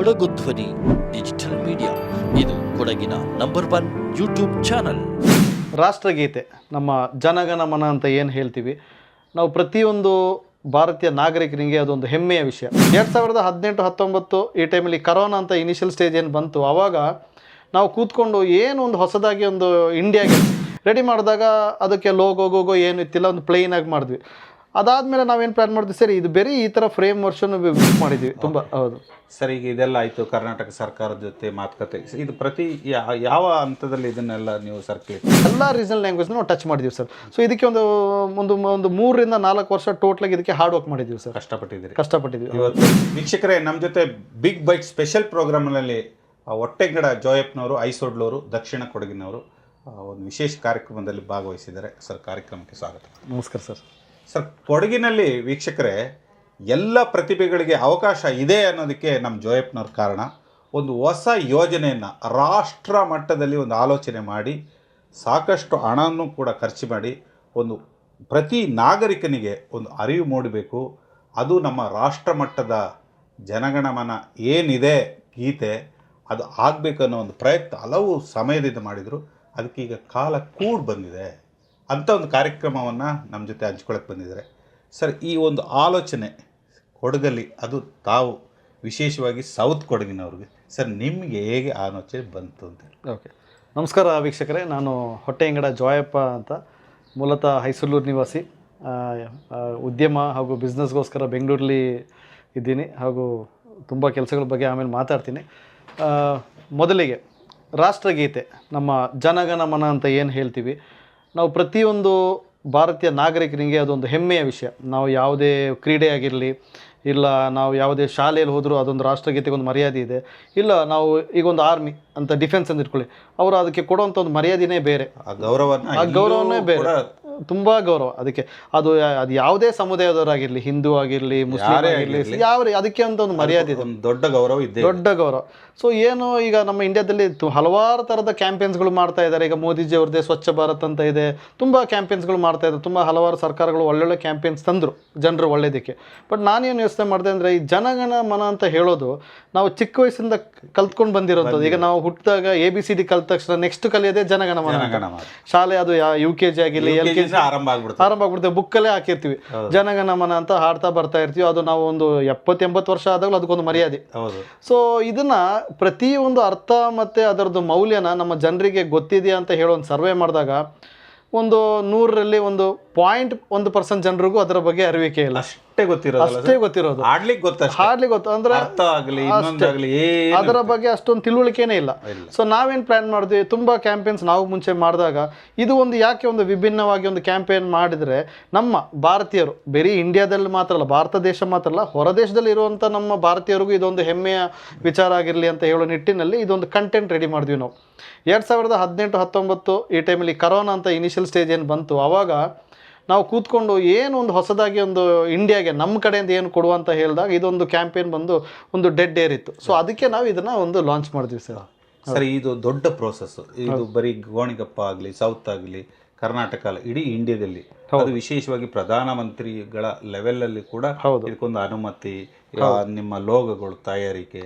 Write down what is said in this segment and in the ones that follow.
Kodagu Dhwani, digital media. ಇದು ಕೊಡಗಿನ number one YouTube channel. ರಾಷ್ಟ್ರಗೀತೆ, ನಮ್ಮ ಜನಗಣ ಮನ ಅಂತ ಏನು ಹೇಳ್ತೀವಿ? ನಾವು ಪ್ರತಿಯೊಂದು ಭಾರತೀಯ ನಾಗರಿಕರಿಗೆ ಅದೊಂದು ಹೆಮ್ಮೆಯ ವಿಷಯ. ಎರಡು ಸಾವಿರದ ಹದಿನೆಂಟು, ಹತ್ತೊಂಬತ್ತು ಈ ಟೈಮಲ್ಲಿ ಕರೋನಾ ಅಂತ ಇನಿಷಿಯಲ್ ಸ್ಟೇಜ್ ಏನು ಬಂತು ಆವಾಗ ನಾವು ಕೂತ್ಕೊಂಡು ಏನು ಒಂದು ಹೊಸದಾಗಿ ಒಂದು ಇಂಡಿಯಾಗೆ ರೆಡಿ ಮಾಡಿದಾಗ ಅದಕ್ಕೆ ಲೋಗೋ ಗೋಗೋ ಏನು ಇತ್ತಿಲ್ಲ, ಒಂದು ಪ್ಲೇನಾಗಿ ಮಾಡಿದ್ವಿ. ಅದಾದಮೇಲೆ ನಾವೇನು ಪ್ಲ್ಯಾನ್ ಮಾಡಿದ್ವಿ? ಸರಿ ಇದು ಬೇರೆ ಈ ಥರ ಫ್ರೇಮ್ ವರ್ಷನ್ ಬುಕ್ ಮಾಡಿದ್ವಿ. ತುಂಬ ಹೌದು. ಸರ್ ಈಗ ಇದೆಲ್ಲ ಆಯಿತು. ಕರ್ನಾಟಕ ಸರ್ಕಾರದ ಜೊತೆ ಮಾತುಕತೆ. ಇದು ಪ್ರತಿ ಯಾವ ಹಂತದಲ್ಲಿ ಇದನ್ನೆಲ್ಲ ನೀವು ಸರ್ಕ್ಯುಲೇಟ್ ಎಲ್ಲ ರೀಜನಲ್ ಲ್ಯಾಂಗ್ವೇಜ್ನ ನಾವು ಟಚ್ ಮಾಡಿದ್ದೀವಿ ಸರ್ ಸೊ ಇದಕ್ಕೆ ಒಂದು ಒಂದು ಒಂದು ಮೂರರಿಂದ ನಾಲ್ಕು ವರ್ಷ ಟೋಟ್ಲಾಗಿ ಇದಕ್ಕೆ ಹಾರ್ಡ್ ವರ್ಕ್ ಮಾಡಿದ್ದೀವಿ ಸರ್ ಕಷ್ಟಪಟ್ಟಿದ್ದೀರಿ. ಕಷ್ಟಪಟ್ಟಿದ್ದೀವಿ ಇವತ್ತು ವೀಕ್ಷಕರೇ ನಮ್ಮ ಜೊತೆ ಬಿಗ್ ಬೈಕ್ ಸ್ಪೆಷಲ್ ಪ್ರೋಗ್ರಾಮ್ನಲ್ಲಿ ಹೊಟ್ಟೆಗಡ ಜೋಯಪ್ನವರು ಐಸೋಡ್ಲವರು ದಕ್ಷಿಣ ಕೊಡಗಿನವರು ಒಂದು ವಿಶೇಷ ಕಾರ್ಯಕ್ರಮದಲ್ಲಿ ಭಾಗವಹಿಸಿದ್ದಾರೆ. ಸರ್ ಕಾರ್ಯಕ್ರಮಕ್ಕೆ ಸ್ವಾಗತ. ನಮಸ್ಕಾರ ಸರ್ ಸರ್ ಕೊಡಗಿನಲ್ಲಿ ವೀಕ್ಷಕರೇ, ಎಲ್ಲ ಪ್ರತಿಭೆಗಳಿಗೆ ಅವಕಾಶ ಇದೆ ಅನ್ನೋದಕ್ಕೆ ನಮ್ಮ ಜೋಯಪ್ನವ್ರ ಕಾರಣ. ಒಂದು ಹೊಸ ಯೋಜನೆಯನ್ನು ರಾಷ್ಟ್ರ ಮಟ್ಟದಲ್ಲಿ ಒಂದು ಆಲೋಚನೆ ಮಾಡಿ, ಸಾಕಷ್ಟು ಹಣವನ್ನು ಕೂಡ ಖರ್ಚು ಮಾಡಿ, ಒಂದು ಪ್ರತಿ ನಾಗರಿಕನಿಗೆ ಒಂದು ಅರಿವು ಮೂಡಬೇಕು. ಅದು ನಮ್ಮ ರಾಷ್ಟ್ರ ಮಟ್ಟದ ಜನಗಣಮನ ಏನಿದೆ ಗೀತೆ, ಅದು ಆಗಬೇಕನ್ನೋ ಒಂದು ಪ್ರಯತ್ನ ಹಲವು ಸಮಯದಿಂದ ಮಾಡಿದರು. ಅದಕ್ಕೀಗ ಕಾಲ ಕೂಡಿ ಬಂದಿದೆ. ಅಂಥ ಒಂದು ಕಾರ್ಯಕ್ರಮವನ್ನು ನಮ್ಮ ಜೊತೆ ಹಂಚ್ಕೊಳಕ್ಕೆ ಬಂದಿದ್ದಾರೆ. ಸರ್, ಈ ಒಂದು ಆಲೋಚನೆ ಕೊಡಗಲ್ಲಿ, ಅದು ತಾವು ವಿಶೇಷವಾಗಿ ಸೌತ್ ಕೊಡಗಿನವ್ರಿಗೆ, ಸರ್, ನಿಮಗೆ ಹೇಗೆ ಆಲೋಚನೆ ಬಂತು ಅಂತ ಓಕೆ. ನಮಸ್ಕಾರ ವೀಕ್ಷಕರೇ, ನಾನು ಹೊಟ್ಟೆಯಂಗಡ ಜೋಯಪ್ಪ ಅಂತ, ಮೂಲತಃ ಹೈಸೂಲೂರು ನಿವಾಸಿ. ಉದ್ಯಮ ಹಾಗೂ ಬಿಸ್ನೆಸ್ಗೋಸ್ಕರ ಬೆಂಗಳೂರಲ್ಲಿ ಇದ್ದೀನಿ ಹಾಗೂ ತುಂಬ ಕೆಲಸಗಳ ಬಗ್ಗೆ ಆಮೇಲೆ ಮಾತಾಡ್ತೀನಿ. ಮೊದಲಿಗೆ ರಾಷ್ಟ್ರಗೀತೆ, ನಮ್ಮ ಜನಗಣಮನ ಅಂತ ಏನು ಹೇಳ್ತೀವಿ? ನಾವು ಪ್ರತಿಯೊಂದು ಭಾರತೀಯ ನಾಗರಿಕನಿಗೆ ಅದೊಂದು ಹೆಮ್ಮೆಯ ವಿಷಯ. ನಾವು ಯಾವುದೇ ಕ್ರೀಡೆ ಆಗಿರಲಿ ಇಲ್ಲ ನಾವು ಯಾವುದೇ ಶಾಲೆಯಲ್ಲಿ ಹೋದರೂ ಅದೊಂದು ರಾಷ್ಟ್ರಗೀತೆಗೆ ಒಂದು ಮರ್ಯಾದೆ ಇದೆ. ಇಲ್ಲ ನಾವು ಈಗ ಒಂದು ಆರ್ಮಿ ಅಂತ ಡಿಫೆನ್ಸ್ ಅಂತ ಇಟ್ಕೊಳ್ಳಿ ಅವರು ಅದಕ್ಕೆ ಕೊಡುವಂಥ ಒಂದು ಮರ್ಯಾದೆನೇ ಬೇರೆ. ಆ ಗೌರವನ ಆ ಗೌರವನೇ ಬೇರೆ. ತುಂಬ ಗೌರವ. ಅದಕ್ಕೆ ಅದು ಅದು ಯಾವುದೇ ಸಮುದಾಯದವರಾಗಿರಲಿ ಹಿಂದೂ ಆಗಿರಲಿ ಮುಸ್ಲಿಂ ಆಗಿರಲಿ ಯಾವ ಅದಕ್ಕೆ ಅಂತ ಒಂದು ಮರ್ಯಾದೆ ಇದೆ. ದೊಡ್ಡ ಗೌರವ ಇದೆ. ದೊಡ್ಡ ಗೌರವ. ಸೊ ಏನು ಈಗ ನಮ್ಮ ಇಂಡಿಯಾದಲ್ಲಿ ಹಲವಾರು ಥರದ ಕ್ಯಾಂಪೇನ್ಸ್ಗಳು ಮಾಡ್ತಾ ಇದ್ದಾರೆ. ಈಗ ಮೋದಿಜಿ ಅವ್ರದ್ದೇ ಸ್ವಚ್ಛ ಭಾರತ್ ಅಂತ ಇದೆ. ತುಂಬ ಕ್ಯಾಂಪೇನ್ಸ್ಗಳು ಮಾಡ್ತಾ ಇದ್ದಾರೆ. ತುಂಬ ಹಲವಾರು ಸರ್ಕಾರಗಳು ಒಳ್ಳೊಳ್ಳೆ ಕ್ಯಾಂಪೇನ್ಸ್ ತಂದರು. ಜನರು ಒಳ್ಳೇದಕ್ಕೆ. ಬಟ್ ನಾನೇನು ಯೋಚನೆ ಮಾಡಿದೆ ಅಂದರೆ ಈ ಜನಗಣ ಮನ ಅಂತ ಹೇಳೋದು ನಾವು ಚಿಕ್ಕ ವಯಸ್ಸಿಂದ ಕಲ್ತ್ಕೊಂಡು ಬಂದಿರೋಂಥದ್ದು. ಈಗ ನಾವು ಹುಟ್ಟಿದಾಗ ಎ ಬಿ ಸಿ ಡಿ ಕಲ್ತ ತಕ್ಷಣ ನೆಕ್ಸ್ಟ್ ಕಲಿಯೋದೇ ಜನಗಣ ಮನ ಜನಗಣಮನ. ಶಾಲೆ ಅದು ಯು ಕೆ ಜಿ ಆಗಿರಲಿ ಎಲ್ ಕೆ ಆರಂಭ ಆಗ್ಬಿಡ್ತದೆ. ಆರಂಭ ಆಗ್ಬಿಡುತ್ತೆ ಬುಕ್ಕಲ್ಲೇ ಹಾಕಿರ್ತೀವಿ. ಜನಗಣಮನ ಅಂತ ಹಾಡ್ತಾ ಬರ್ತಾ ಇರ್ತೀವಿ. ಅದು ನಾವು ಒಂದು ಎಪ್ಪತ್ತು ಎಂಬತ್ತು ವರ್ಷ ಆದಾಗಲೂ ಅದಕ್ಕೊಂದು ಮರ್ಯಾದೆ. ಸೊ ಇದನ್ನ ಪ್ರತಿ ಒಂದು ಅರ್ಥ ಮತ್ತೆ ಅದರದ್ದು ಮೌಲ್ಯನ ನಮ್ಮ ಜನರಿಗೆ ಗೊತ್ತಿದೆಯಾ ಅಂತ ಹೇಳೋ ಒಂದು ಸರ್ವೆ ಮಾಡಿದಾಗ ಒಂದು ನೂರರಲ್ಲಿ ಒಂದು ಪಾಯಿಂಟ್ ಒಂದು ಪರ್ಸೆಂಟ್ ಜನರಿಗೂ ಅದರ ಬಗ್ಗೆ ಅರಿವಿಕೆ ಇಲ್ಲ. ಅಷ್ಟೇ ಗೊತ್ತಿರೋದು ಅಷ್ಟೇ ಗೊತ್ತಿರೋದು. ಆಡ್ಲಿಕ್ಕೆ ಗೊತ್ತ ಹಾರ್ಡ್ಲಿ ಗೊತ್ತು. ಅಂದ್ರೆ ಅರ್ಥ ಆಗಲಿ ಇನ್ನೊಂದಾಗಲಿ ಏನು ಅದರ ಬಗ್ಗೆ ಅಷ್ಟೊಂದು ತಿಳುವಳಿಕೆನೇ ಇಲ್ಲ. ಸೊ ನಾವೇನು ಪ್ಲಾನ್ ಮಾಡಿದ್ವಿ ತುಂಬಾ ಕ್ಯಾಂಪೇನ್ಸ್ ನಾವು ಮುಂಚೆ ಮಾಡಿದಾಗ ಇದು ಒಂದು ಯಾಕೆ ಒಂದು ವಿಭಿನ್ನವಾಗಿ ಒಂದು ಕ್ಯಾಂಪೇನ್ ಮಾಡಿದ್ರೆ ನಮ್ಮ ಭಾರತೀಯರು ಬರೀ ಇಂಡಿಯಾದಲ್ಲಿ ಮಾತ್ರ ಅಲ್ಲ ಭಾರತ ದೇಶ ಮಾತ್ರ ಅಲ್ಲ ಹೊರ ದೇಶದಲ್ಲಿ ಇರುವಂಥ ನಮ್ಮ ಭಾರತೀಯರಿಗೂ ಇದೊಂದು ಹೆಮ್ಮೆಯ ವಿಚಾರ ಆಗಿರಲಿ ಅಂತ ಹೇಳೋ ನಿಟ್ಟಿನಲ್ಲಿ ಇದೊಂದು ಕಂಟೆಂಟ್ ರೆಡಿ ಮಾಡಿದ್ವಿ ನಾವು. ಎರಡು ಸಾವಿರದ ಹದಿನೆಂಟು ಹತ್ತೊಂಬತ್ತು ಈ ಟೈಮಲ್ಲಿ ಕರೋನಾ ಅಂತ ಇನಿಷಿಯಲ್ ಸ್ಟೇಜ್ ಏನು ಬಂತು? ಆವಾಗ ನಾವು ಕೂತ್ಕೊಂಡು ಏನು ಒಂದು ಹೊಸದಾಗಿ ಒಂದು ಇಂಡಿಯಾಗೆ ನಮ್ಮ ಕಡೆಯಿಂದ ಏನು ಕೊಡುವ ಅಂತ ಹೇಳಿದಾಗ ಇದೊಂದು ಕ್ಯಾಂಪೇನ್ ಬಂದು ಒಂದು ಡೆಡ್ ಏರ್ ಇತ್ತು. ಸೊ ಅದಕ್ಕೆ ನಾವು ಇದನ್ನು ಒಂದು ಲಾಂಚ್ ಮಾಡಿದ್ವಿ ಸರ್. ಸರಿ ಇದು ದೊಡ್ಡ ಪ್ರೋಸೆಸ್ ಇದು ಬರೀ ಗೋಣಿಗಪ್ಪ ಆಗಲಿ ಸೌತ್ ಆಗಲಿ ಕರ್ನಾಟಕ ಅಲ್ಲ ಇಡೀ ಇಂಡಿಯಾದಲ್ಲಿ ಅದು ವಿಶೇಷವಾಗಿ ಪ್ರಧಾನಮಂತ್ರಿಗಳ ಲೆವೆಲ್ ಅಲ್ಲಿ ಕೂಡ. ಇದಕ್ಕೊಂದು ಅನುಮತಿ ನಿಮ್ಮ ಲೋಗಗಳು ತಯಾರಿಕೆ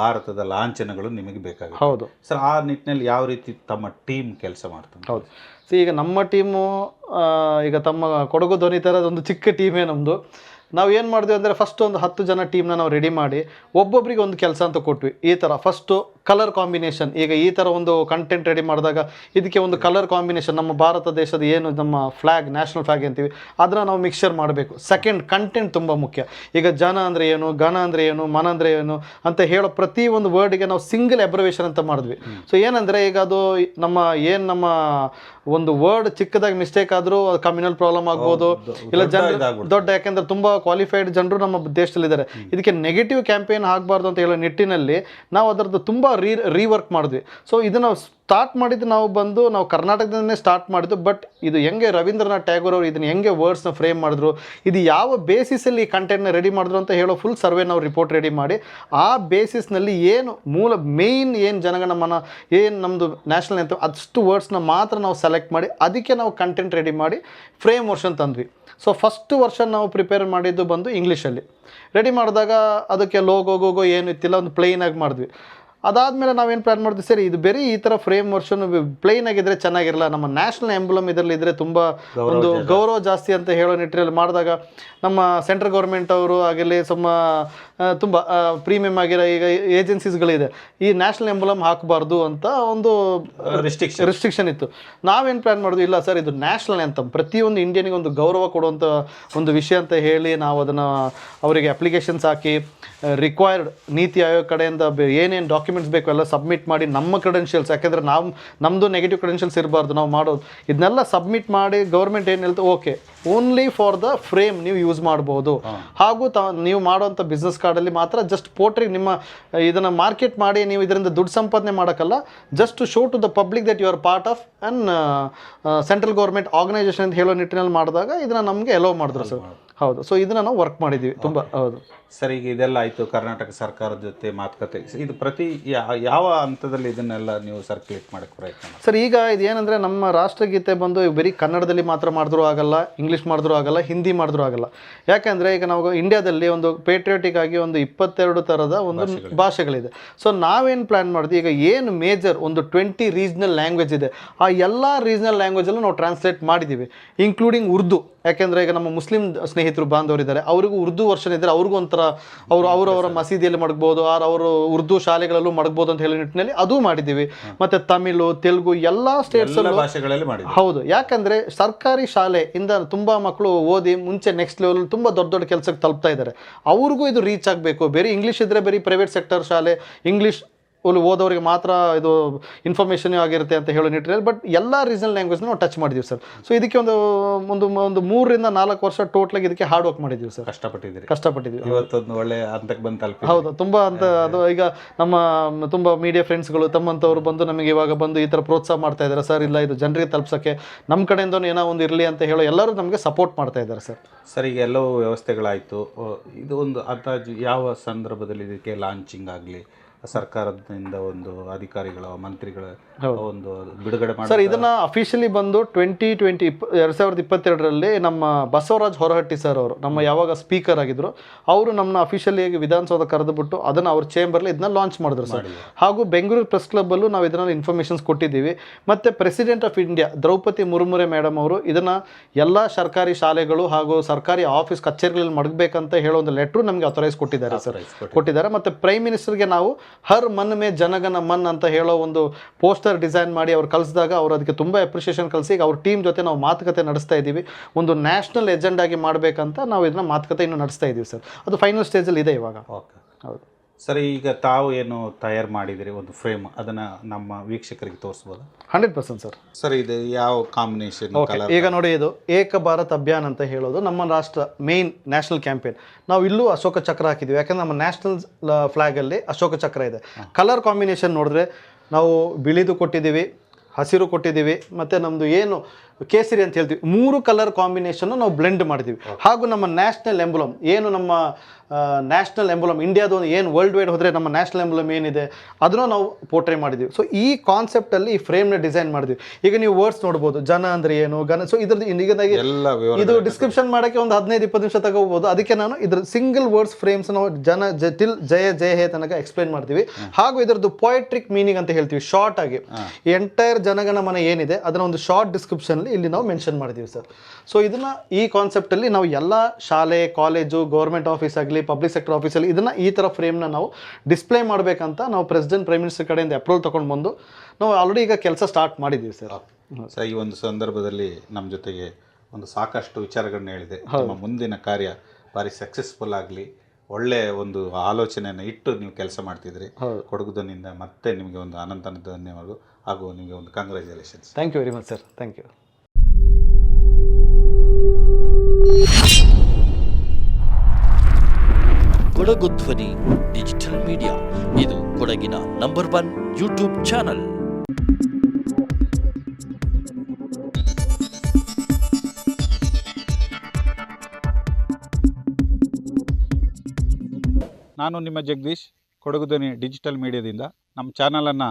ಭಾರತದ ಲಾಂಛನಗಳು ನಿಮಗೆ ಬೇಕಾಗುತ್ತೆ. ಹೌದು. ಸರ್ ಆ ನಿಟ್ಟಿನಲ್ಲಿ ಯಾವ ರೀತಿ ತಮ್ಮ ಟೀಮ್ ಕೆಲಸ ಮಾಡ್ತಾರೆ ಹೌದು. ಸೊ ಈಗ ನಮ್ಮ ಟೀಮು ಈಗ ತಮ್ಮ ಕೊಡಗು ಧ್ವನಿ ಥರದ ಒಂದು ಚಿಕ್ಕ ಟೀಮೇ ನಮ್ಮದು ನಾವು ಏನು ಮಾಡಿದ್ವಿ ಅಂದರೆ ಫಸ್ಟ್ ಒಂದು ಹತ್ತು ಜನ ಟೀಮ್ನ ನಾವು ರೆಡಿ ಮಾಡಿ ಒಬ್ಬೊಬ್ಬರಿಗೆ ಒಂದು ಕೆಲಸ ಅಂತ ಕೊಟ್ವಿ. ಈ ಥರ ಫಸ್ಟು ಕಲರ್ ಕಾಂಬಿನೇಷನ್ ಈಗ ಈ ಥರ ಒಂದು ಕಂಟೆಂಟ್ ರೆಡಿ ಮಾಡಿದಾಗ ಇದಕ್ಕೆ ಒಂದು ಕಲರ್ ಕಾಂಬಿನೇಷನ್ ನಮ್ಮ ಭಾರತ ದೇಶದ ಏನು ನಮ್ಮ ಫ್ಲ್ಯಾಗ್ ನ್ಯಾಷನಲ್ ಫ್ಲ್ಯಾಗ್ ಅಂತೀವಿ ಅದನ್ನ ನಾವು ಮಿಕ್ಸರ್ ಮಾಡಬೇಕು. ಸೆಕೆಂಡ್ ಕಂಟೆಂಟ್ ತುಂಬ ಮುಖ್ಯ. ಈಗ ಜನ ಅಂದರೆ ಏನು ಘನ ಅಂದರೆ ಏನು ಮನ ಅಂದರೆ ಏನು ಅಂತ ಹೇಳೋ ಪ್ರತಿ ಒಂದು ವರ್ಡಿಗೆ ನಾವು ಸಿಂಗಲ್ ಎಬ್ರವೇಷನ್ ಅಂತ ಮಾಡಿದ್ವಿ. ಸೊ ಏನಂದರೆ ಈಗ ಅದು ನಮ್ಮ ಏನು ನಮ್ಮ ಒಂದು ವರ್ಡ್ ಚಿಕ್ಕದಾಗಿ ಮಿಸ್ಟೇಕ್ ಆದರೂ ಕಮ್ಯುನಲ್ ಪ್ರಾಬ್ಲಮ್ ಆಗ್ಬೋದು. ಇಲ್ಲ ಜನ ದೊಡ್ಡ ಯಾಕೆಂದ್ರೆ ತುಂಬಾ ಕ್ವಾಲಿಫೈಡ್ ಜನರು ನಮ್ಮ ದೇಶದಲ್ಲಿದ್ದಾರೆ. ಇದಕ್ಕೆ ನೆಗೆಟಿವ್ ಕ್ಯಾಂಪೇನ್ ಆಗಬಾರ್ದು ಅಂತ ಹೇಳೋ ನಿಟ್ಟಿನಲ್ಲಿ ನಾವು ಅದರದ್ದು ತುಂಬ ರೀ ರೀವರ್ಕ್ ಮಾಡಿದ್ವಿ. ಸೊ ಇದನ್ನು ಸ್ಟಾರ್ಟ್ ಮಾಡಿದ್ದು ನಾವು ಬಂದು, ನಾವು ಕರ್ನಾಟಕದಿಂದನೇ ಸ್ಟಾರ್ಟ್ ಮಾಡಿದ್ದು ಬಟ್ ಇದು ಹೆಂಗೆ ರವೀಂದ್ರನಾಥ್ ಟ್ಯಾಗೋರ್ ಅವರು ಇದನ್ನು ಹೆಂಗೆ ವರ್ಡ್ಸ್ನ ಫ್ರೇಮ್ ಮಾಡಿದ್ರು, ಇದು ಯಾವ ಬೇಸಿಸಲ್ಲಿ ಈ ಕಂಟೆಂಟ್ನ ರೆಡಿ ಮಾಡಿದ್ರು ಅಂತ ಹೇಳೋ ಫುಲ್ ಸರ್ವೆ ನಾವು ರಿಪೋರ್ಟ್ ರೆಡಿ ಮಾಡಿ, ಆ ಬೇಸಿಸ್ನಲ್ಲಿ ಏನು ಮೂಲ ಮೇಯ್ನ್ ಏನು ಜನಗಣಮನ ಏನು ನಮ್ಮದು ನ್ಯಾಷನಲ್ ಅಂತ ಅಷ್ಟು ವರ್ಡ್ಸ್ನ ಮಾತ್ರ ನಾವು ಸೆಲೆಕ್ಟ್ ಮಾಡಿ, ಅದಕ್ಕೆ ನಾವು ಕಂಟೆಂಟ್ ರೆಡಿ ಮಾಡಿ ಫ್ರೇಮ್ ವರ್ಷನ್ ತಂದ್ವಿ. ಸೊ ಫಸ್ಟ್ ವರ್ಷನ್ ನಾವು ಪ್ರಿಪೇರ್ ಮಾಡಿದ್ದು ಬಂದು ಇಂಗ್ಲೀಷಲ್ಲಿ ರೆಡಿ ಮಾಡಿದಾಗ ಅದಕ್ಕೆ ಲೋಗೋ ಗೋಗೋ ಏನು ಇತ್ತಿಲ್ಲ, ಒಂದು ಪ್ಲೇನಾಗಿ ಮಾಡಿದ್ವಿ. ಅದಾದಮೇಲೆ ನಾವೇನು ಪ್ಲ್ಯಾನ್ ಮಾಡ್ತೀವಿ? ಸರಿ ಇದು ಬೇರೆ ಈ ಥರ ಫ್ರೇಮ್ ವರ್ಷನ್ ಪ್ಲೇನ್ ಆಗಿದ್ರೆ ಚೆನ್ನಾಗಿರಲ್ಲ. ನಮ್ಮ ನ್ಯಾಷನಲ್ ಎಂಬ್ಲಮ್ ಇದರಲ್ಲಿ ಇದ್ರೆ ತುಂಬ ಒಂದು ಗೌರವ ಜಾಸ್ತಿ ಅಂತ ಹೇಳೋ ನಿಟ್ಟಿನಲ್ಲಿ ಮಾಡಿದಾಗ ನಮ್ಮ ಸೆಂಟ್ರಲ್ ಗೌರ್ಮೆಂಟ್ ಅವರು ಆಗಲಿ ಸಮ ತುಂಬ ಪ್ರೀಮಿಯಂ ಆಗಿರೋ ಈಗ ಏಜೆನ್ಸೀಸ್ಗಳಿದೆ ಈ ನ್ಯಾಷನಲ್ ಎಂಬ್ಲಮ್ ಹಾಕಬಾರ್ದು ಅಂತ ಒಂದು ರಿಸ್ಟ್ರಿಕ್ಷನ್ ರಿಸ್ಟ್ರಿಕ್ಷನ್ ಇತ್ತು. ನಾವೇನು ಪ್ಲ್ಯಾನ್ ಮಾಡೋದು? ಇಲ್ಲ ಸರ್ ಇದು ನ್ಯಾಷನಲ್ ಅಂತ ಪ್ರತಿಯೊಂದು ಇಂಡಿಯನಿಗೆ ಒಂದು ಗೌರವ ಕೊಡುವಂಥ ಒಂದು ವಿಷಯ ಅಂತ ಹೇಳಿ ನಾವು ಅದನ್ನು ಅವರಿಗೆ ಅಪ್ಲಿಕೇಶನ್ಸ್ ಹಾಕಿ ರಿಕ್ವೈರ್ಡ್ ನೀತಿ ಆಯೋಗ ಕಡೆಯಿಂದ ಏನೇನು ಡಾಕ್ಯುಮೆಂಟ್ಸ್ ಬೇಕು ಎಲ್ಲ ಸಬ್ಮಿಟ್ ಮಾಡಿ ನಮ್ಮ ಕ್ರೆಡೆನ್ಷಿಯಲ್ಸ್ ಯಾಕೆಂದರೆ ನಾವು ನಮ್ಮದು ನೆಗೆಟಿವ್ ಕ್ರೆಡೆನ್ಷಿಯಲ್ಸ್ ಇರಬಾರ್ದು ನಾವು ಮಾಡೋದು. ಇದನ್ನೆಲ್ಲ ಸಬ್ಮಿಟ್ ಮಾಡಿ ಗೌರ್ಮೆಂಟ್ ಏನು ಹೇಳ್ತು okay only for the frame ನೀವು ಯೂಸ್ ಮಾಡ್ಬೋದು. ಹಾಗೂ ತ ನೀವು ಮಾಡುವಂಥ ಬಿಸ್ನೆಸ್ ಕಾರ್ಡಲ್ಲಿ ಮಾತ್ರ ಜಸ್ಟ್ ಪೋಟ್ರಿಗೆ ನಿಮ್ಮ ಇದನ್ನು ಮಾರ್ಕೆಟ್ ಮಾಡಿ ನೀವು ಇದರಿಂದ ದುಡ್ಡು ಸಂಪಾದನೆ ಮಾಡೋಕ್ಕಲ್ಲ just show to the public that you are part of an central government organisation ಅಂತ ಹೇಳೋ ನಿಟ್ಟಿನಲ್ಲಿ ಮಾಡಿದಾಗ ಇದನ್ನು ನಮಗೆ ಎಲೋ ಮಾಡಿದ್ರು ಸರ್ ಹೌದು. ಸೊ ಇದನ್ನ ನಾವು ವರ್ಕ್ ಮಾಡಿದ್ದೀವಿ ತುಂಬ ಹೌದು. ಸರ್ ಈಗ ಇದೆಲ್ಲ ಆಯಿತು. ಕರ್ನಾಟಕ ಸರ್ಕಾರದ ಜೊತೆ ಮಾತುಕತೆ. ಇದು ಪ್ರತಿ ಯಾವ ಹಂತದಲ್ಲಿ ಇದನ್ನೆಲ್ಲ ನೀವು ಸರ್ಕ್ಯುಲೇಟ್ ಮಾಡಕ್ಕೆ ಪ್ರಯತ್ನ ಸರ್ ಈಗ ಇದೇನಂದರೆ ನಮ್ಮ ರಾಷ್ಟ್ರಗೀತೆ ಬಂದು ಬರೀ ಕನ್ನಡದಲ್ಲಿ ಮಾತ್ರ ಮಾಡಿದ್ರೂ ಆಗಲ್ಲ ಇಂಗ್ಲೀಷ್ ಮಾಡಿದ್ರೂ ಆಗಲ್ಲ ಹಿಂದಿ ಮಾಡಿದ್ರೂ ಆಗಲ್ಲ. ಯಾಕೆಂದರೆ ಈಗ ನಾವು ಇಂಡಿಯಾದಲ್ಲಿ ಒಂದು ಪೇಟ್ರಿಯಾಟಿಕ್ ಆಗಿ ಒಂದು ಇಪ್ಪತ್ತೆರಡು ಥರದ ಒಂದು ಭಾಷೆಗಳಿದೆ. ಸೊ ನಾವೇನು ಪ್ಲ್ಯಾನ್ ಮಾಡಿದ್ವಿ ಈಗ ಏನು ಮೇಜರ್ ಒಂದು ಟ್ವೆಂಟಿ ರೀಜ್ನಲ್ ಲ್ಯಾಂಗ್ವೇಜ್ ಇದೆ ಆ ಎಲ್ಲ ರೀಜ್ನಲ್ ಲ್ಯಾಂಗ್ವೇಜಲ್ಲೂ ನಾವು ಟ್ರಾನ್ಸ್ಲೇಟ್ ಮಾಡಿದ್ದೀವಿ ಇನ್ಕ್ಲೂಡಿಂಗ್ ಉರ್ದು. ಯಾಕೆಂದರೆ ಈಗ ನಮ್ಮ ಮುಸ್ಲಿಂ ಸ್ನೇಹಿತರು ಬಾಂಧವರಿದ್ದಾರೆ ಅವರಿಗೂ ಉರ್ದು ವರ್ಷನ್ ಇದ್ದರೆ ಅವ್ರಿಗೂ ಒಂಥರ ಅವರು ಅವರವರ ಮಸೀದಿಯಲ್ಲಿ ಮಡಗ್ಬೋದು ಆರ್ ಅವರು ಉರ್ದು ಶಾಲೆಗಳಲ್ಲೂ ಮಡಗ್ಬೋದು ಅಂತ ಹೇಳೋ ನಿಟ್ಟಿನಲ್ಲಿ ಅದು ಮಾಡಿದ್ದೀವಿ. ಮತ್ತು ತಮಿಳು ತೆಲುಗು ಎಲ್ಲ ಸ್ಟೇಟ್ಸ್ ಎಲ್ಲ ಭಾಷೆಗಳಲ್ಲಿ ಹೌದು. ಯಾಕಂದ್ರೆ ಸರ್ಕಾರಿ ಶಾಲೆಯಿಂದ ತುಂಬಾ ಮಕ್ಕಳು ಓದಿ ಮುಂಚೆ ನೆಕ್ಸ್ಟ್ ಲೆವೆಲ್ ತುಂಬಾ ದೊಡ್ಡ ದೊಡ್ಡ ಕೆಲಸಕ್ಕೆ ತಲುಪ್ತಾ ಇದ್ದಾರೆ. ಅವ್ರಿಗೂ ಇದು ರೀಚ್ ಆಗಬೇಕು. ಬೇರೆ ಇಂಗ್ಲೀಷ್ ಇದ್ರೆ ಬರೀ ಪ್ರೈವೇಟ್ ಸೆಕ್ಟರ್ ಶಾಲೆ ಇಂಗ್ಲೀಷ್ ಅಲ್ಲಿ ಓದೋರಿಗೆ ಮಾತ್ರ ಇದು ಇನ್ಫಾರ್ಮೇಷನ್ ಆಗಿರುತ್ತೆ ಅಂತ ಹೇಳೋ ನಿಟ್ಟಿನಲ್ಲಿ ಬಟ್ ಎಲ್ಲ ರೀಜನಲ್ ಲ್ಯಾಂಗ್ವೇಜ್ನ ನಾವು ಟಚ್ ಮಾಡಿದ್ದೀವಿ ಸರ್ ಸೊ ಇದಕ್ಕೆ ಒಂದು ಒಂದು ಒಂದು ಮೂರರಿಂದ ನಾಲ್ಕು ವರ್ಷ ಟೋಟಲಾಗಿ ಇದಕ್ಕೆ ಹಾರ್ಡ್ ವರ್ಕ್ ಮಾಡಿದ್ದೀವಿ ಸರ್ ಕಷ್ಟಪಟ್ಟಿದ್ದೀವಿ ಕಷ್ಟಪಟ್ಟಿದ್ದೀವಿ ಇವತ್ತೊಂದು ಒಳ್ಳೆ ಹಂತಕ್ಕೆ ಬಂದು ತಲುಪಿ ಹೌದು. ತುಂಬ ಅಂತ ಅದು ಈಗ ನಮ್ಮ ತುಂಬ ಮೀಡಿಯಾ ಫ್ರೆಂಡ್ಸ್ಗಳು ತಮ್ಮಂಥವ್ರು ಬಂದು ನಮಗೆ ಇವಾಗ ಬಂದು ಈ ಥರ ಪ್ರೋತ್ಸಾಹ ಮಾಡ್ತಾ ಇದ್ದಾರೆ ಸರ್ ಇಲ್ಲ ಇದು ಜನರಿಗೆ ತಲುಪ್ಸೋಕ್ಕೆ ನಮ್ಮ ಕಡೆಯಿಂದ ಏನೋ ಒಂದು ಇರಲಿ ಅಂತ ಹೇಳೋ ಎಲ್ಲರೂ ನಮಗೆ ಸಪೋರ್ಟ್ ಮಾಡ್ತಾ ಇದ್ದಾರೆ ಸರ್ ಸರ್ ಈಗ ಎಲ್ಲವೂ ವ್ಯವಸ್ಥೆಗಳಾಯಿತು. ಇದು ಒಂದು ಅಂದಾಜು ಯಾವ ಸಂದರ್ಭದಲ್ಲಿ ಇದಕ್ಕೆ ಲಾಂಚಿಂಗ್ ಆಗಲಿ? ಸರ್ಕಾರದಿಂದ ಒಂದು ಅಧಿಕಾರಿಗಳ ಮಂತ್ರಿಗಳ ಒಂದು ಬಿಡುಗಡೆ ಸರ್ ಇದನ್ನ ಅಫಿಷಿಯಲಿ ಬಂದು ಟ್ವೆಂಟಿ ಟ್ವೆಂಟಿ ಇಪ್ ಎರಡು ಸಾವಿರದ ಇಪ್ಪತ್ತೆರಡರಲ್ಲಿ ನಮ್ಮ ಬಸವರಾಜ್ ಹೊರಹಟ್ಟಿ ಸರ್ ಅವರು ನಮ್ಮ ಯಾವಾಗ ಸ್ಪೀಕರ್ ಆಗಿದ್ರು ಅವರು ನಮ್ಮನ್ನ ಅಫಿಷಿಯಲಿಯಾಗಿ ವಿಧಾನಸೌಧ ಕರೆದುಬಿಟ್ಟು ಅದನ್ನು ಅವ್ರ ಚೇಂಬರ್ಲಿ ಇದನ್ನ ಲಾಂಚ್ ಮಾಡಿದ್ರು ಸರ್ ಹಾಗೂ ಬೆಂಗಳೂರು ಪ್ರೆಸ್ ಕ್ಲಬ್ಬಲ್ಲೂ ನಾವು ಇದನ್ನ ಇನ್ಫಾರ್ಮೇಷನ್ಸ್ ಕೊಟ್ಟಿದ್ದೀವಿ. ಮತ್ತು ಪ್ರೆಸಿಡೆಂಟ್ ಆಫ್ ಇಂಡಿಯಾ ದ್ರೌಪದಿ ಮುರ್ಮುರೆ ಮೇಡಮ್ ಅವರು ಇದನ್ನು ಎಲ್ಲ ಸರ್ಕಾರಿ ಶಾಲೆಗಳು ಹಾಗೂ ಸರ್ಕಾರಿ ಆಫೀಸ್ ಕಚೇರಿಗಳಲ್ಲಿ ಮಡಗಬೇಕಂತ ಹೇಳೋ ಒಂದು ಲೆಟ್ರು ನಮಗೆ ಅಥರೈಸ್ ಕೊಟ್ಟಿದ್ದಾರೆ ಸರ್ ಕೊಟ್ಟಿದ್ದಾರೆ. ಮತ್ತು ಪ್ರೈಮ್ ಮಿನಿಸ್ಟರ್ಗೆ ನಾವು ಹರ್ ಮನ್ ಮೇ ಜನಗನ ಮನ್ ಅಂತ ಹೇಳೋ ಒಂದು ಪೋಸ್ಟರ್ ಡಿಸೈನ್ ಮಾಡಿ ಅವ್ರು ಕಳಿಸಿದಾಗ ಅವ್ರು ಅದಕ್ಕೆ ತುಂಬ ಅಪ್ರಿಷಿಯೇಷನ್ ಕಲಿಸಿ ಈಗ ಅವ್ರ ಟೀಮ್ ಜೊತೆ ನಾವು ಮಾತುಕತೆ ನಡೆಸ್ತಾ ಇದ್ದೀವಿ. ಒಂದು ನ್ಯಾಷನಲ್ ಎಜೆಂಡಾಗಿ ಮಾಡಬೇಕಂತ ನಾವು ಇದನ್ನ ಮಾತುಕತೆ ಇನ್ನು ನಡೆಸ್ತಾ ಇದ್ದೀವಿ ಸರ್. ಅದು ಫೈನಲ್ ಸ್ಟೇಜಲ್ಲಿ ಇದೆ ಇವಾಗ. ಓಕೆ ಹೌದು. ಸರ್ ಈಗ ತಾವು ಏನು ತಯಾರು ಮಾಡಿದಿರಿ ಒಂದು ಫ್ರೇಮ್? ಅದನ್ನು ನಮ್ಮ ವೀಕ್ಷಕರಿಗೆ ತೋರಿಸಬಹುದು ಹಂಡ್ರೆಡ್ ಪರ್ಸೆಂಟ್ ಸರ್. ಸರ್ ಇದು ಯಾವ ಕಾಂಬಿನೇಷನ್ ಓಕೆ ಈಗ ನೋಡಿ ಇದು ಏಕ ಭಾರತ್ ಅಭಿಯಾನ್ ಅಂತ ಹೇಳೋದು ನಮ್ಮ ರಾಷ್ಟ್ರ ಮೇನ್ ನ್ಯಾಷನಲ್ ಕ್ಯಾಂಪೇನ್ ನಾವು ಇಲ್ಲೂ ಅಶೋಕ ಚಕ್ರ ಹಾಕಿದೀವಿ. ಯಾಕಂದ್ರೆ ನಮ್ಮ ನ್ಯಾಷನಲ್ ಫ್ಲಾಗಲ್ಲಿ ಅಶೋಕ ಚಕ್ರ ಇದೆ. ಕಲರ್ ಕಾಂಬಿನೇಷನ್ ನೋಡಿದ್ರೆ ನಾವು ಬಿಳಿದು ಕೊಟ್ಟಿದ್ದೀವಿ ಹಸಿರು ಕೊಟ್ಟಿದ್ದೀವಿ ಮತ್ತು ನಮ್ಮದು ಏನು ಕೇಸರಿ ಅಂತ ಹೇಳ್ತೀವಿ ಮೂರು ಕಲರ್ ಕಾಂಬಿನೇಷನ್ನು ನಾವು ಬ್ಲೆಂಡ್ ಮಾಡಿದ್ದೀವಿ. ಹಾಗೂ ನಮ್ಮ ನ್ಯಾಷನಲ್ ಎಂಬ್ಲಮ್ ಏನು ನಮ್ಮ ನ್ಯಾಷನಲ್ ಎಂಬ್ಲಮ್ ಇಂಡಿಯಾದ ಒಂದು ಏನು ವರ್ಲ್ಡ್ ವೈಡ್ ಹೋದರೆ ನಮ್ಮ ನ್ಯಾಷನಲ್ ಎಂಬ್ಲಮ್ ಏನಿದೆ ಅದನ್ನು ನಾವು ಪೋರ್ಟ್ರೇ ಮಾಡಿದ್ದೀವಿ. ಸೊ ಈ ಕಾನ್ಸೆಪ್ಟಲ್ಲಿ ಈ ಫ್ರೇಮ್ನ ಡಿಸೈನ್ ಮಾಡಿದ್ವಿ ಈಗ ನೀವು ವರ್ಡ್ಸ್ ನೋಡ್ಬೋದು ಜನ ಅಂದರೆ ಏನು ಗನ ಸೊ ಇದ್ರದ್ದು ಈಗ ಎಲ್ಲ ಇದು ಡಿಸ್ಕ್ರಿಪ್ಷನ್ ಮಾಡೋಕ್ಕೆ ಒಂದು ಹದಿನೈದು ಇಪ್ಪತ್ತು ನಿಮಿಷ ತಗೋಬೋದು. ಅದಕ್ಕೆ ನಾನು ಇದ್ರ ಸಿಂಗಲ್ ವರ್ಡ್ಸ್ ಫ್ರೇಮ್ಸ್ ನಾವು ಜನ ಜ ಟಿಲ್ ಜಯ ಜಯ ಹೇ ತನಕ ಎಕ್ಸ್ಪ್ಲೈನ್ ಮಾಡ್ತೀವಿ. ಹಾಗೂ ಇದರದ್ದು ಪೊಯೆಟ್ರಿಕ್ ಮೀನಿಂಗ್ ಅಂತ ಹೇಳ್ತೀವಿ ಶಾರ್ಟ್ ಆಗಿ. ಎಂಟೈರ್ ಜನಗಣ ಮನ ಏನಿದೆ ಅದನ್ನ ಒಂದು ಶಾರ್ಟ್ ಡಿಸ್ಕ್ರಿಪ್ಷನ್ ಇಲ್ಲಿ ನಾವು ಮೆನ್ಷನ್ ಮಾಡಿದ್ದೀವಿ ಸರ್ ಸೊ ಇದನ್ನ ಈ ಕಾನ್ಸೆಪ್ಟಲ್ಲಿ ನಾವು ಎಲ್ಲ ಶಾಲೆ ಕಾಲೇಜು ಗೌರ್ಮೆಂಟ್ ಆಫೀಸ್ ಆಗಲಿ ಪಬ್ಲಿಕ್ ಸೆಕ್ಟರ್ ಆಫೀಸಲ್ಲಿ ಇದನ್ನ ಈ ಥರ ಫ್ರೇಮ್ನ ನಾವು ಡಿಸ್ಪ್ಲೇ ಮಾಡಬೇಕಂತ ನಾವು ಪ್ರೆಸಿಡೆಂಟ್ ಪ್ರೈಮ್ ಮಿನಿಸ್ಟರ್ ಕಡೆಯಿಂದ ಅಪ್ರೂವಲ್ ತೊಗೊಂಡು ಬಂದು ನಾವು ಆಲ್ರೆಡಿ ಈಗ ಕೆಲಸ ಸ್ಟಾರ್ಟ್ ಮಾಡಿದ್ದೀವಿ ಸರ್ ಸರ್ ಈ ಒಂದು ಸಂದರ್ಭದಲ್ಲಿ ನಮ್ಮ ಜೊತೆಗೆ ಒಂದು ಸಾಕಷ್ಟು ವಿಚಾರಗಳನ್ನ ಹೇಳಿದೆ. ನಮ್ಮ ಮುಂದಿನ ಕಾರ್ಯ ಭಾರಿ ಸಕ್ಸಸ್ಫುಲ್ ಆಗಲಿ ಒಳ್ಳೆ ಒಂದು ಆಲೋಚನೆಯನ್ನು ಇಟ್ಟು ನೀವು ಕೆಲಸ ಮಾಡ್ತಿದ್ರಿ. ಕೊಡಗುದನಿಂದ ಮತ್ತೆ ನಿಮಗೆ ಒಂದು ಅನಂತ ಅನಂತ ಧನ್ಯವಾದಗಳು. ಹಾಗೂ ನಿಮಗೆ ಒಂದು congratulations thank you very much sir thank you Kodagu Dhwani digital media ಇದು ಕೊಡಗಿನ ನಂಬರ್ ಒನ್ ಯೂಟ್ಯೂಬ್ ಚಾನಲ್ ನಾನು ನಿಮ್ಮ ಜಗದೀಶ್ ಕೊಡಗು ಧ್ವನಿ ಡಿಜಿಟಲ್ ಮೀಡಿಯಾದಿಂದ ನಮ್ಮ ಚಾನಲನ್ನು